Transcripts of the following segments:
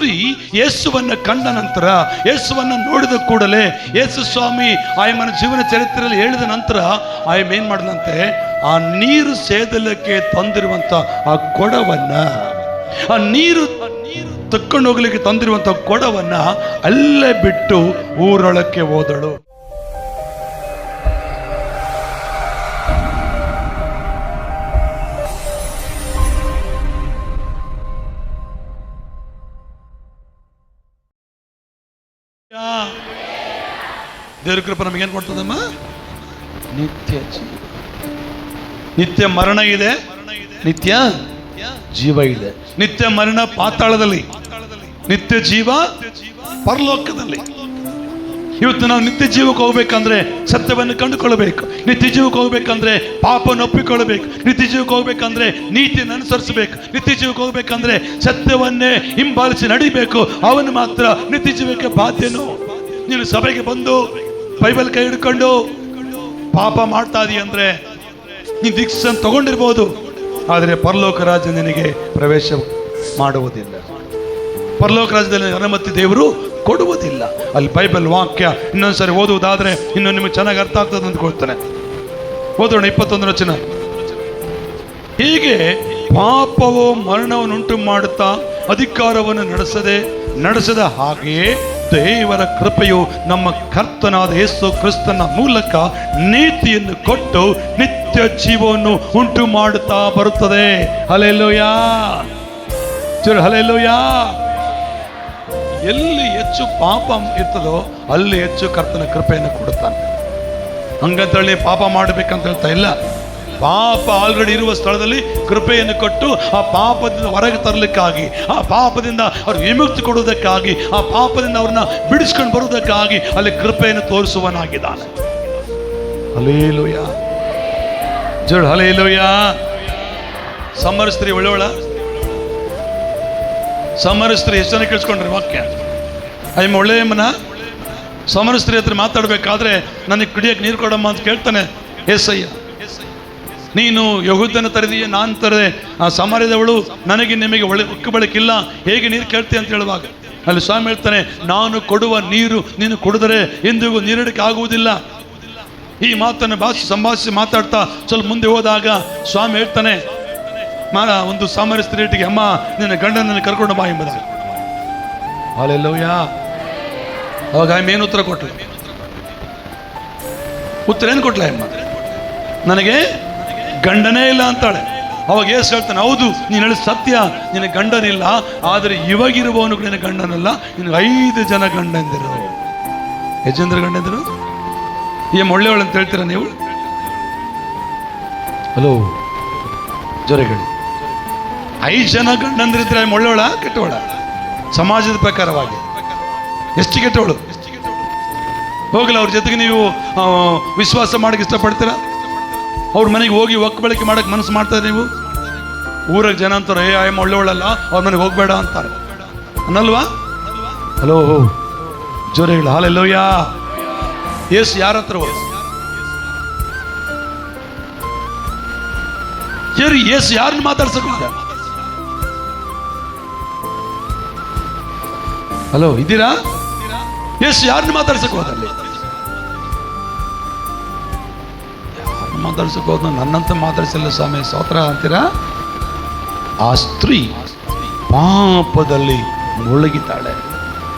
ಸ್ತ್ರೀ ಯೇಸುವನ್ನ ಕಂಡ ನಂತರ ಯೇಸುವನ್ನ ನೋಡಿದ ಕೂಡಲೇ ಯೇಸು ಸ್ವಾಮಿ ಆಯಮ್ಮನ ಜೀವನ ಚರಿತ್ರೆಯಲ್ಲಿ ಹೇಳಿದ ನಂತರ ಆಯಮ್ಮ ಏನು ಮಾಡಿದಂತೆ? ಆ ನೀರು ಸೇದಲಕ್ಕೆ ತಂದಿರುವಂತ ಆ ಕೊಡವನ್ನ, ಆ ನೀರು ನೀರು ತಕ್ಕೊಂಡು ಹೋಗ್ಲಿಕ್ಕೆ ತಂದಿರುವಂತ ಕೊಡವನ್ನ ಅಲ್ಲೇ ಬಿಟ್ಟು ಊರೊಳಕ್ಕೆ ಹೋದಳು. ದೇವ್ರ ಕೃಪೆ ನಮಗೇನು ಕೊಡ್ತದಮ್ಮ? ನಿತ್ಯ ಜೀವ. ನಿತ್ಯ ಮರಣ ಇದೆ. ನಿತ್ಯ ಜೀವ ಇದೆ. ನಿತ್ಯ ಮರಣ ಪಾತಾಳದಲ್ಲಿ. ನಿತ್ಯ ಜೀವ ಪರಲೋಕದಲ್ಲಿ. ಇವತ್ತು ನಾವು ನಿತ್ಯ ಜೀವಕ್ಕೆ ಹೋಗ್ಬೇಕಂದ್ರೆ ಸತ್ಯವನ್ನು ಕಂಡುಕೊಳ್ಳಬೇಕು. ನಿತ್ಯ ಜೀವಕ್ಕೆ ಹೋಗ್ಬೇಕಂದ್ರೆ ಪಾಪವನ್ನು ಒಪ್ಪಿಕೊಳ್ಳಬೇಕು. ನಿತ್ಯ ಜೀವಕ್ಕೆ ಹೋಗ್ಬೇಕಂದ್ರೆ ನೀತಿಯನ್ನು ಅನುಸರಿಸಬೇಕು. ನಿತ್ಯ ಜೀವಕ್ಕೆ ಹೋಗ್ಬೇಕಂದ್ರೆ ಸತ್ಯವನ್ನೇ ಹಿಂಬಾಲಿಸಿ ನಡಿಬೇಕು. ಅವನು ಮಾತ್ರ ನಿತ್ಯ ಜೀವಕ್ಕೆ ಬಾಧ್ಯನು. ನೀನು ಸಭೆಗೆ ಬಂದು ಬೈಬಲ್ ಕೈ ಹಿಡ್ಕೊಂಡು ಪಾಪ ಮಾಡ್ತಾ ಇದೀಯ ಅಂದ್ರೆ ನೀನು ದಿಕ್ಷನ್ ತಗೊಂಡಿರ್ಬೋದು. ಆದರೆ ಪರಲೋಕ ರಾಜ್ಯ ನಿನಗೆ ಪ್ರವೇಶ ಮಾಡುವುದಿಲ್ಲ. ಪರಲೋಕ ರಾಜ್ಯದಲ್ಲಿ ಅನುಮತಿ ದೇವರು ಕೊಡುವುದಿಲ್ಲ. ಅಲ್ಲಿ ಬೈಬಲ್ ವಾಕ್ಯ ಇನ್ನೊಂದ್ಸರಿ ಓದುವುದಾದ್ರೆ ಇನ್ನೊಂದು ನಿಮಗೆ ಚೆನ್ನಾಗಿ ಅರ್ಥ ಆಗ್ತದೆ ಅಂದ್ಕೊಳ್ತಾನೆ ಓದೋಣ ಇಪ್ಪತ್ತೊಂದು ರಚನ ಹೀಗೆ ಪಾಪವು ಮರಣವನ್ನುಂಟು ಮಾಡುತ್ತಾ ಅಧಿಕಾರವನ್ನು ನಡೆಸದೆ ನಡೆಸದ ಹಾಗೆಯೇ ದೇವರ ಕೃಪೆಯು ನಮ್ಮ ಕರ್ತನಾದ ಯೇಸು ಕ್ರಿಸ್ತನ ಮೂಲಕ ನೀತಿಯನ್ನು ಕೊಟ್ಟು ನಿತ್ಯ ಜೀವವನ್ನು ಉಂಟು ಮಾಡುತ್ತಾ ಬರುತ್ತದೆ. ಹಲೆಲುಯಾ ಚೂರು ಹಲೆಲುಯಾ ಎಲ್ಲಿ ಹೆಚ್ಚು ಪಾಪ ಇರ್ತದೋ ಅಲ್ಲಿ ಹೆಚ್ಚು ಕರ್ತನ ಕೃಪೆಯನ್ನು ಕೊಡುತ್ತಾನೆ. ಹಂಗಂತೇಳಿ ಪಾಪ ಮಾಡಬೇಕಂತ ಹೇಳ್ತಾ ಇಲ್ಲ. ಪಾಪ ಆಲ್ರೆಡಿ ಇರುವ ಸ್ಥಳದಲ್ಲಿ ಕೃಪೆಯನ್ನು ಕೊಟ್ಟು ಆ ಪಾಪದಿಂದ ಹೊರಗೆ ತರಲಿಕ್ಕಾಗಿ, ಆ ಪಾಪದಿಂದ ಅವ್ರ ವಿಮುಕ್ತಿ ಕೊಡುವುದಕ್ಕಾಗಿ, ಆ ಪಾಪದಿಂದ ಅವ್ರನ್ನ ಬಿಡಿಸ್ಕೊಂಡು ಬರುವುದಕ್ಕಾಗಿ ಅಲ್ಲಿ ಕೃಪೆಯನ್ನು ತೋರಿಸುವನಾಗಿದ್ದಾನೆ ಹಲೇಲುಯ ಜೋಡ್ ಹಲೇಲುಯ ಸಮರ ಸ್ತ್ರೀ ಒಳ್ಳೊಳ ಸಮರ ಸ್ತ್ರೀ ಎಷ್ಟು ಜನ ಕೇಳಿಸ್ಕೊಂಡ್ರಿ ವಾಕ್ಯ? ಐಮ್ ಒಳ್ಳೆಯಮ್ಮನ ಸಮರ ಸ್ತ್ರೀ ಹತ್ರ ಮಾತಾಡಬೇಕಾದ್ರೆ ನನಗೆ ಕುಡಿಯಕ್ಕೆ ನೀರು ಕೊಡಮ್ಮ ಅಂತ ಕೇಳ್ತಾನೆ. ಏಸಯ್ಯ ನೀನು ಯಹುದನ ತರದೀಯ ನಾನು ತರದೆ. ಆ ಸಮಾರ್ಯದವಳು ನನಗೆ ನಿಮಗೆ ಒಳ್ಳೆ ಉಕ್ಕು ಬಳಕಿಲ್ಲ ಹೇಗೆ ನೀರು ಕೇಳ್ತಿ ಅಂತ ಹೇಳುವಾಗ, ಅಲ್ಲಿ ಸ್ವಾಮಿ ಹೇಳ್ತಾನೆ, ನಾನು ಕೊಡುವ ನೀರು ನೀನು ಕುಡಿದರೆ ಎಂದಿಗೂ ನೀರಿಡಕ್ಕೆ ಆಗುವುದಿಲ್ಲ. ಈ ಮಾತನ್ನು ಭಾಷೆ ಸಂಭಾಷಿಸಿ ಮಾತಾಡ್ತಾ ಸ್ವಲ್ಪ ಮುಂದೆ ಹೋದಾಗ ಸ್ವಾಮಿ ಹೇಳ್ತಾನೆ ಮಾರ ಒಂದು ಸಾಮಾನ್ಯ ಸ್ತ್ರೀಟಿಗೆ ಅಮ್ಮ, ನಿನ್ನ ಗಂಡನನ್ನು ಕರ್ಕೊಂಡು ಬಾ ಅಲ್ಲೆಲ್ಲವ್ಯ ಅವಾಗ ಆమె ಏನು ಉತ್ತರ ಕೊಟ್ಟಲೆ ಉತ್ತರ ಏನು ಕೊಟ್ಲ ಅಮ್ಮ? ನನಗೆ ಗಂಡನೇ ಇಲ್ಲ ಅಂತಾಳೆ. ಅವಾಗ ಏಸು ಹೇಳ್ತಾನೆ, ಹೌದು ನೀನು ಹೇಳಿ ಸತ್ಯ ನಿನಗೆ ಗಂಡನಿಲ್ಲ, ಆದರೆ ಇವಾಗಿರುವವನು ನಿನ್ನ ಗಂಡನಲ್ಲ. ನಿನಗೆ ಐದು ಜನ ಗಂಡಂದಿರು. ಯಜೇಂದ್ರ ಗಂಡಂದಿರು? ಏ ಒಳ್ಳೆಯವಳು ಅಂತ ಹೇಳ್ತೀರಾ ನೀವು? ಹಲೋ ಜೊರೆಗಳು ಐದು ಜನ ಗಂಡಂದ್ರಿದ್ರೆ ಒಳ್ಳೆಯವಳ ಕೆಟ್ಟವಳ? ಸಮಾಜದ ಪ್ರಕಾರವಾಗಿ. ಎಷ್ಟು ಕೆಟ್ಟವಳು? ಹೋಗಲ್ಲ, ಅವ್ರ ಜೊತೆಗೆ ನೀವು ವಿಶ್ವಾಸ ಮಾಡಕ್ಕೆ ಇಷ್ಟಪಡ್ತೀರಾ? ಅವ್ರ ಮನೆಗೆ ಹೋಗಿ ಒಕ್ಕ ಬಳಕೆ ಮಾಡಕ್ಕೆ ಮನಸ್ಸು ಮಾಡ್ತಾರೆ ನೀವು? ಊರಾಗ ಜನ ಅಂತಾರೆ ಏ, ಆಯಮ್ಮ, ಒಳ್ಳೆಯವಳಲ್ಲ, ಅವ್ರ ಮನೆಗೆ ಹೋಗ್ಬೇಡ ಅಂತಾರೆ. ಅನ್ನಲ್ವಾ? ಹಲೋ ಜೋರ ಹೇಳ. ಹಾಲೆಲ್ಲೋಯ್ಯ ಎಸ್ ಯಾರ ಹತ್ರ ಯಾರು ಏಸು ಯಾರನ್ನ ಮಾತಾಡ್ಸಕ್ ಹೋದ ಹಲೋ, ಇದ್ದೀರಾ? ಎಸ್ ಯಾರನ್ನ ಮಾತಾಡ್ಸಕ್ ಹೋದಲ್ಲಿ ಹೋದ ನನ್ನಂತ ಮಾತಾಡಿಸಲ್ಲ ಸ್ವಾಮಿ. ಸ್ತೋತ್ರ ಅಂತೀರಾ? ಆ ಸ್ತ್ರೀ ಪಾಪದಲ್ಲಿ ಮುಳುಗಿದ್ದಾಳೆ.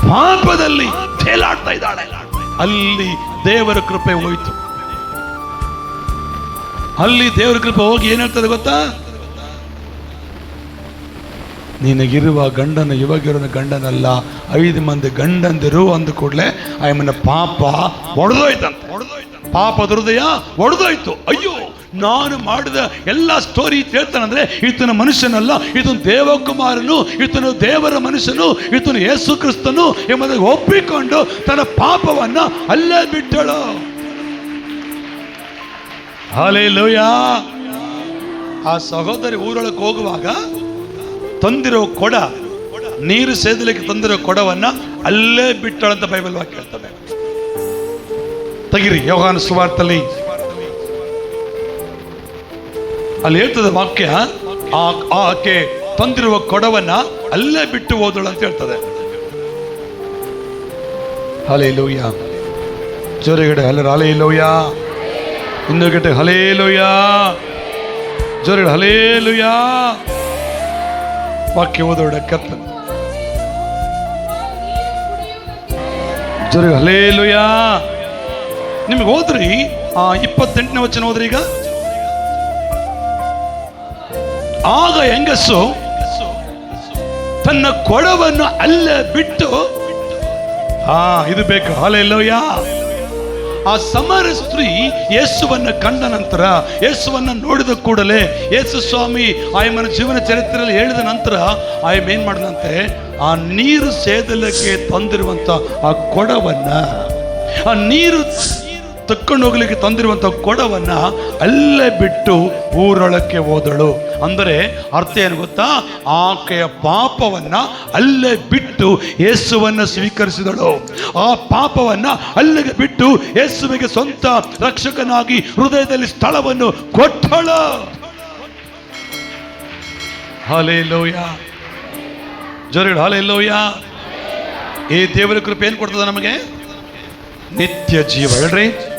ಪಾಪದಲ್ಲಿ ತೇಲಾಡ್ತಾ ಇದ್ದಾಳೆ. ಅಲ್ಲಿ ದೇವರ ಕೃಪೆ ಹೋಯಿತು. ಅಲ್ಲಿ ದೇವರ ಕೃಪೆ ಹೋಗಿ ಏನ್ ಹೇಳ್ತದೆ ಗೊತ್ತಾ? ನಿನಗಿರುವ ಗಂಡನ ಇವಾಗಿರೋ ಗಂಡನಲ್ಲ, ಐದು ಮಂದಿ ಗಂಡಂದಿರು ಅಂದ ಕೂಡಲೇ ಆಯಮ್ಮನ ಪಾಪ ಒಡೆದೋಯ್ತಂತೆ. ಪಾಪದ ಹೃದಯ ಒಡೆದೋಯ್ತು. ಅಯ್ಯೋ, ನಾನು ಮಾಡಿದ ಎಲ್ಲ ಸ್ಟೋರಿ ಹೇಳ್ತಾನಂದ್ರೆ ಈತನ ಮನುಷ್ಯನಲ್ಲ ಈತನ ದೇವಕುಮಾರನು ಈತನು ದೇವರ ಮನುಷ್ಯನು ಈತನು ಯೇಸು ಕ್ರಿಸ್ತನು ಎಂಬುದಾಗಿ ಒಪ್ಪಿಕೊಂಡು ತನ್ನ ಪಾಪವನ್ನ ಅಲ್ಲೇ ಬಿಟ್ಟಳು. ಲೋಯಾ ಆ ಸಹೋದರಿ ಊರೊಳಗೆ ಹೋಗುವಾಗ ತಂದಿರೋ ಕೊಡ, ನೀರು ಸೇದಲಿಕ್ಕೆ ತಂದಿರೋ ಕೊಡವನ್ನ ಅಲ್ಲೇ ಬಿಟ್ಟಳಂತ ಬೈಬಲ್ ವಾಕ್ಯ ಹೇಳ್ತದೆ. ತೆಗಿರಿ ಯೋಗಾನ ಸುವಾರ್ತಲ್ಲಿ ಅಲ್ಲಿ ಹೇಳ್ತದೆ ವಾಕ್ಯ ಆ ಆಕೆ ತಂದಿರುವ ಕೊಡವನ್ನ ಅಲ್ಲೇ ಬಿಟ್ಟು ಹೋದಳು ಅಂತ ಹೇಳ್ತದೆ ಹಲೇ ಲೋಯ ಜೋರಿಗಡೆ ಹಲರ ಹಲೇ ಲೋಯ ಇನ್ನು ಗಟ್ಟೆ ಹಲೇ ಲೋಯ ಜೋರಿಗಡೆ ಹಲೇ ಲೋಯ ವಾಕ್ಯ ಓದೋಡ ಕರ್ತನ ಜೋರಿಗೆ ಹಲೇ ಲೋಯ ನಿಮಗೆ ಹೋದ್ರಿ? ಇಪ್ಪತ್ತೆಂಟನೇ ವಚನ ಹೋದ್ರಿ ಈಗ? ಆಗ ಹೆಂಗಸು ತನ್ನ ಕೊಡವನ್ನು ಅಲ್ಲೇ ಬಿಟ್ಟು, ಆ, ಇದು ಬೇಕು ಹಾಲೆಲ್ಲೋಯ ಆ ಸಮರ ಸ್ತ್ರೀ ಯೇಸುವನ್ನ ಕಂಡ ನಂತರ, ಯೇಸುವನ್ನ ನೋಡಿದ ಕೂಡಲೇ, ಯೇಸು ಸ್ವಾಮಿ ಆಯಮ್ಮನ ಜೀವನ ಚರಿತ್ರೆಯಲ್ಲಿ ಹೇಳಿದ ನಂತರ ಆಯಮ್ ಏನ್ ಮಾಡಿದಂತೆ? ಆ ನೀರು ಸೇದಲಕ್ಕೆ ತಂದಿರುವಂತ ಆ ಕೊಡವನ್ನ, ಆ ನೀರು ತಕ್ಕೊಂಡು ಹೋಗ್ಲಿಕ್ಕೆ ತಂದಿರುವಂತ ಕೊಡವನ್ನ ಅಲ್ಲೇ ಬಿಟ್ಟು ಊರೊಳಕ್ಕೆ ಹೋದಳು. ಅಂದರೆ ಅರ್ಥ ಏನು ಗೊತ್ತಾ? ಆಕೆಯ ಪಾಪವನ್ನ ಅಲ್ಲೇ ಬಿಟ್ಟು ಯೇಸುವನ್ನು ಸ್ವೀಕರಿಸಿದಳು. ಆ ಪಾಪವನ್ನ ಅಲ್ಲಿಗೆ ಬಿಟ್ಟು ಯೇಸುವಿಗೆ ಸ್ವಂತ ರಕ್ಷಕನಾಗಿ ಹೃದಯದಲ್ಲಿ ಸ್ಥಳವನ್ನು ಕೊಟ್ಟಳು. ಹಾಲೇ ಲೋಯ ಜೋರಿಗಳು ಹಾಲೇ ಲೋಯ ಈ ದೇವರ ಕೃಪೆ ಏನು ಕೊಡ್ತದೆ ನಮಗೆ? ನಿತ್ಯ ಜೀವ. ಹೇಳ್ರಿ.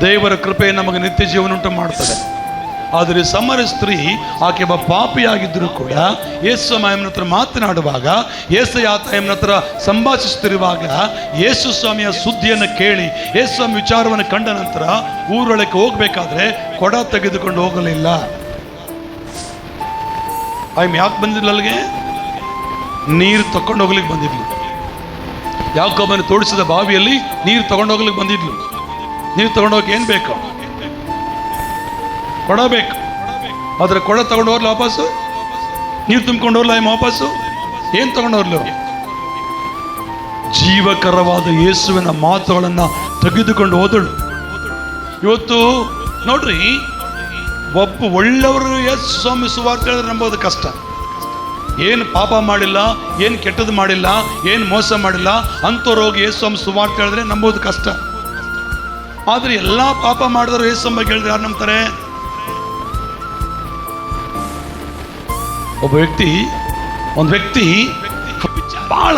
ದೇವರ ಕೃಪೆ ನಮಗೆ ನಿತ್ಯ ಜೀವನ ಮಾಡ್ತದೆ. ಆದರೆ ಸಮರ ಸ್ತ್ರೀ ಆಕೆ ಒಬ್ಬ ಪಾಪಿಯಾಗಿದ್ದರೂ ಕೂಡ ಯೇಸು ಮಾಯಮ್ನ ಹತ್ರ ಮಾತನಾಡುವಾಗ, ಯೇಸು ಯಾತಾಯಮ್ನ ಹತ್ರ ಸಂಭಾಷಿಸುತ್ತಿರುವಾಗ ಯೇಸು ಸ್ವಾಮಿಯ ಸುದ್ದಿಯನ್ನು ಕೇಳಿ, ಯೇಸು ಸ್ವಾಮಿ ವಿಚಾರವನ್ನು ಕಂಡ ನಂತರ ಊರೊಳಕ್ಕೆ ಹೋಗಬೇಕಾದ್ರೆ ಕೊಡ ತೆಗೆದುಕೊಂಡು ಹೋಗಲಿಲ್ಲ. ಆಯ್ಮ ಯಾಕೆ ಬಂದಿಲ್ಲ ಅಲ್ಲಿಗೆ? ನೀರು ತಕೊಂಡು ಹೋಗ್ಲಿಕ್ಕೆ ಬಂದಿದ್ಲು. ಯಾಕೊಬ್ಬನ ತೋಡಿಸಿದ ಬಾವಿಯಲ್ಲಿ ನೀರು ತಗೊಂಡು ಹೋಗ್ಲಿಕ್ಕೆ ಬಂದಿದ್ಲು. ನೀರು ತಗೊಂಡೋಗಿ ಏನು ಬೇಕು? ಕೊಡಬೇಕು. ಆದರೆ ಕೊಡ ತಗೊಂಡು ಹೋಗ್ಲ ವಾಪಸ್ಸು. ನೀರು ತುಂಬಿಕೊಂಡು ಹೋಗ್ಲ ವಾಪಸ್ಸು. ಏನು ತಗೊಂಡು ಹೋಗ್ಲು ಜೀವಕರವಾದ ಯೇಸುವಿನ ಮಾತುಗಳನ್ನು ತೆಗೆದುಕೊಂಡು ಹೋದಳು. ಇವತ್ತು ನೋಡ್ರಿ, ಒಬ್ಬ ಒಳ್ಳೆಯವರು ಯೇಸು ಸ್ವಾಮಿ ಸುವಾರ್ತೆ ಹೇಳಿದ್ರೆ ನಂಬೋದು ಕಷ್ಟ. ಏನು ಪಾಪ ಮಾಡಿಲ್ಲ, ಏನು ಕೆಟ್ಟದ್ದು ಮಾಡಿಲ್ಲ, ಏನು ಮೋಸ ಮಾಡಿಲ್ಲ ಅಂಥವ್ರು ಹೋಗಿ ಯೇಸು ಸ್ವಾಮಿ ಸುವಾರ್ತೆ ಹೇಳಿದ್ರೆ ನಂಬೋದು ಕಷ್ಟ. ಆದ್ರೆ ಎಲ್ಲ ಪಾಪ ಮಾಡಿದ್ರು ಯೇಸು ಸ್ವಾಮಿ ಕೇಳಿದ್ರೆ ಯಾರು ನಂಬ್ತಾರೆ? ಒಬ್ಬ ವ್ಯಕ್ತಿ, ಒಂದು ವ್ಯಕ್ತಿ ಬಹಳ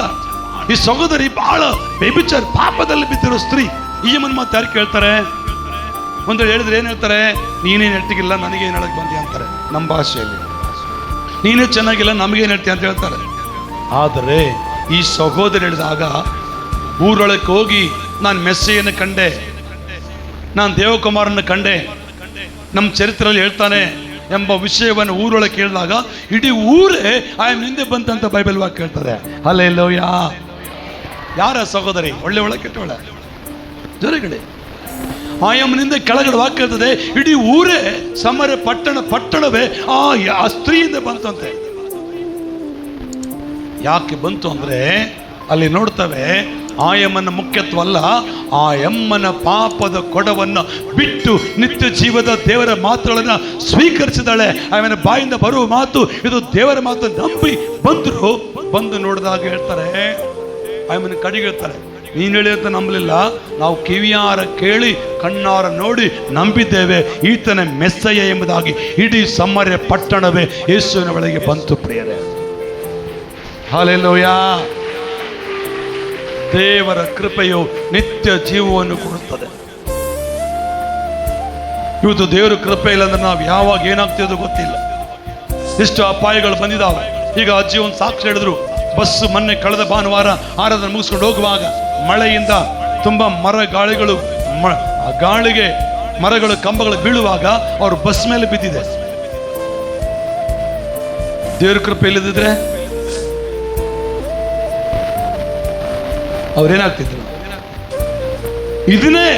ಈ ಸಹೋದರಿ ಬಹಳ ವ್ಯಭಿಚಾರ ಪಾಪದಲ್ಲಿ ಬಿದ್ದಿರೋ ಸ್ತ್ರೀ, ಈ ಮಾತು ಯಾರು ಕೇಳ್ತಾರೆ? ಒಂದು ಹೇಳಿದ್ರೆ ಏನು ಹೇಳ್ತಾರೆ? ನೀನೇನು ಹೇಳ್ತಿಗಿಲ್ಲ, ನನಗೇನು ಹೇಳಕ್ ಬಂದಿ ಅಂತಾರೆ. ನಮ್ಮ ಭಾಷೆಯಲ್ಲಿ. ನೀನೇ ಚೆನ್ನಾಗಿಲ್ಲ, ನಮಗೇನು ಹೇಳ್ತೀಯ ಅಂತ ಹೇಳ್ತಾರೆ. ಆದರೆ ಈ ಸಹೋದರಿ ಹೇಳಿದಾಗ, ಊರೊಳಕ್ಕೆ ಹೋಗಿ ನಾನು ಮೆಸ್ಸೆಯನ್ನು ಕಂಡೆ. ನಾನು ದೇವಕುಮಾರನ ಕಂಡೆ. ನಮ್ಮ ಚರಿತ್ರೆಯಲ್ಲಿ ಹೇಳ್ತಾನೆ ಎಂಬ ವಿಷಯವನ್ನು ಊರೊಳಗೆ ಕೇಳಿದಾಗ, ಇಡೀ ಊರೇ ಆಯಮ್ ಹಿಂದೆ ಬಂತಂತ ಬೈಬಲ್ ವಾಕ್ ಹೇಳ್ತದೆ. ಅಲ್ಲೇ ಯಾ ಯಾರ ಸಹೋದರಿ? ಒಳ್ಳೆ ಒಳ್ಳೆ ಕೆಟ್ಟ ಒಳ ಜೊರೆಗಡೆ ಆಯಮ್ಮನಿಂದ ಕೆಳಗಡೆ ವಾಕ್ಯ ಹೇಳ್ತದೆ, ಇಡೀ ಊರೇ, ಸಮರ ಪಟ್ಟಣ ಪಟ್ಟಣವೇ, ಆ ಆ ಸ್ತ್ರೀಯಿಂದ ಬಂತಂತೆ. ಯಾಕೆ ಬಂತು ಅಂದ್ರೆ, ಅಲ್ಲಿ ನೋಡ್ತವೆ ಆಯಮ್ಮನ ಮುಖ್ಯತ್ವ ಅಲ್ಲ ಆ ಎಮ್ಮನ ಪಾಪದ ಕೊಡವನ್ನು ಬಿಟ್ಟು ನಿತ್ಯ ಜೀವದ ದೇವರ ಮಾತುಗಳನ್ನು ಸ್ವೀಕರಿಸಿದಾಳೆ. ಆಯಮ್ಮನ ಬಾಯಿಂದ ಬರುವ ಮಾತು, ಇದು ದೇವರ ಮಾತು ನಂಬಿ ಬಂದರು. ಬಂದು ನೋಡಿದಾಗ ಹೇಳ್ತಾರೆ, ಆಯಮ್ಮನ ಕಡೆಗೆ ಹೇಳ್ತಾರೆ, ನೀನು ಹೇಳಿ ಅಂತ ನಂಬಲಿಲ್ಲ. ನಾವು ಕಿವಿಯಾರ ಕೇಳಿ, ಕಣ್ಣಾರ ನೋಡಿ ನಂಬಿದ್ದೇವೆ. ಈತನ ಮೆಸ್ಸಯ್ಯ ಎಂಬುದಾಗಿ ಇಡೀ ಸಮ್ಮರ್ಯ ಪಟ್ಟಣವೇ ಯೇಸುವಿನ ಒಳಗೆ ಬಂತು ಪ್ರಿಯರೇ. ಹಾಲೆಲ್ಲೋಯ ದೇವರ ಕೃಪೆಯು ನಿತ್ಯ ಜೀವವನ್ನು ಕೊಡುತ್ತದೆ. ಇವತ್ತು ದೇವರ ಕೃಪೆ ಇಲ್ಲ ಅಂದ್ರೆ ನಾವು ಯಾವಾಗ ಏನಾಗ್ತಿದ್ದು ಗೊತ್ತಿಲ್ಲ. ಎಷ್ಟು ಅಪಾಯಗಳು ಬಂದಿದ್ದಾವೆ ಈಗ ಅಜ್ಜಿ ಒಂದು ಸಾಕ್ಷಿ ಹೇಳಿದ್ರು ಬಸ್ ಮೊನ್ನೆ ಕಳೆದ ಭಾನುವಾರ ಆರಾಧನೆ ಮುಗಿಸ್ಕೊಂಡು ಹೋಗುವಾಗ ಮಳೆಯಿಂದ ತುಂಬಾ ಮರ ಗಾಳಿಗಳು ಗಾಳಿಗೆ ಮರಗಳು, ಕಂಬಗಳು ಬೀಳುವಾಗ ಅವರು ಬಸ್ ಮೇಲೆ ಬಿದ್ದಿದೆ. ದೇವ್ರ ಕೃಪೆ ಇಲ್ಲದಿದ್ರೆ ಅವ್ರೇನಾಗ್ತಿದ್ರು? ಇದನ್ನೇ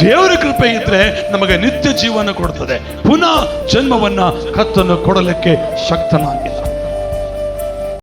ದೇವರ ಕೃಪೆ ಇದ್ರೆ ನಮಗೆ ನಿತ್ಯ ಜೀವನ ಕೊಡ್ತದೆ. ಪುನಃ ಜನ್ಮವನ್ನ ಕತ್ತನ್ನು ಕೊಡಲಿಕ್ಕೆ ಶಕ್ತನಾಗಿಲ್ಲ